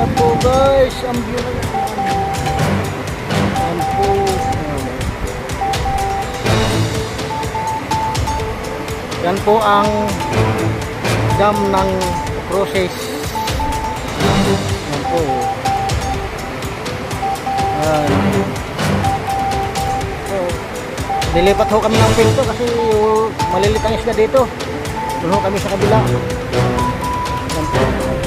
Yan po guys, ang view na yan. Yan po. Yan po ang dam ng process. Yan po. Yan. So, nilipat ho kami ng pinto kasi malilit ang isda dito. Doon kami sa kabila. Yan po.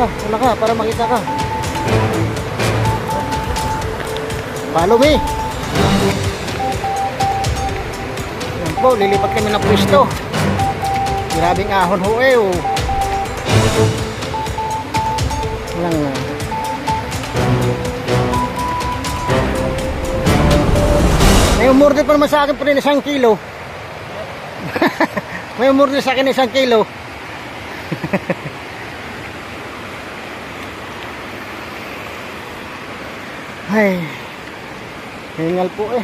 Tara, wala ka, para makita ka. Follow me. Yan po, lilipat kami ng pwesto. Grabing ahon ho eh, oh. Lang, ah. May umorder pa naman sa akin pa rin isang kilo. May umorder sa akin isang kilo. Ay. Hingal po eh.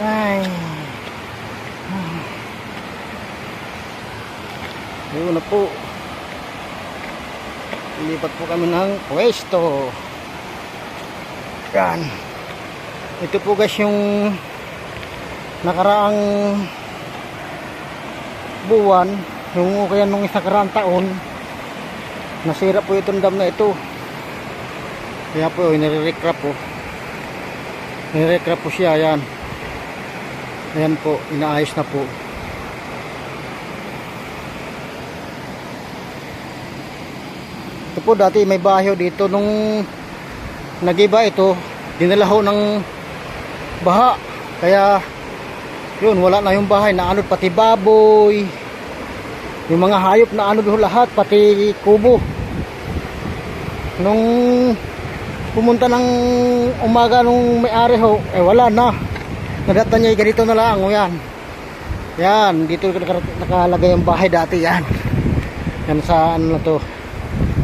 Ay. Ayun na po. Ilipat po kami ng pwesto. Yan. Ito po guys yung nakaraang buwan, yung kaya nung isa nakaraang taon, nasira po itong dam na ito. Kaya po, nire-recrap po. Nire-recrap po siya, yan. Ayan po, inaayos na po. Ito po dati may bahay dito nung nagiba ito, dinala ho ng baha. Kaya yun, wala na yung bahay, naanod pati baboy. Yung mga hayop na anod ho lahat, pati kubo. Nung pumunta ng umaga nung may-ari ho, eh wala na. Nadata niya ganito na lang, o yan. Yan, dito naka- nakalagay ang bahay dati, yan. Yan sa ano na to,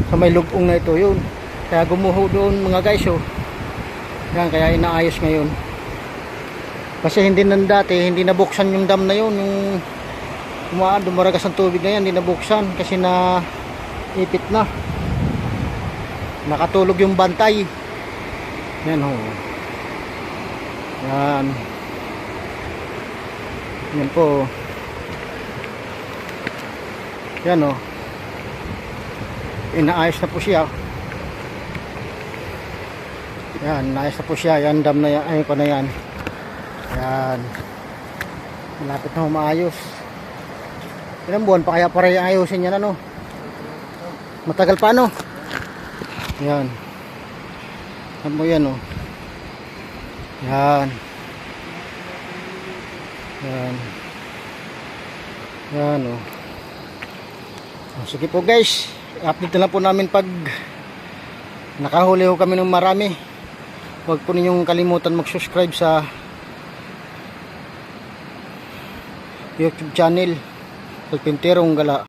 sa may lugong na ito, yun. Kaya gumuho doon mga guys, oh. Yan, kaya inaayos ngayon. Kasi hindi nan dati, hindi nabuksan yung dam na yun, yung umaan, dumaragas ang tubig na yan, hindi nabuksan kasi na ipit na. Nakatulog yung bantay. Yan ho. Yan. Yan po. Yan o. Inaayos na po siya. Yan, naayos na po siya. Yan, dam na yan. Ayun ko na yan. Yan. Malapit na umaayos. Ilang buwan pa kaya para ayusin yan ano? Matagal pa ano? Yan. Yan mo yan oh. Yan. Yan. Yan oh. Oh, Sige po guys. Update na lang po namin pag nakahuli ho kami ng marami. Huwag po ninyong kalimutan mag-subscribe sa YouTube channel. Alpinterong Gala.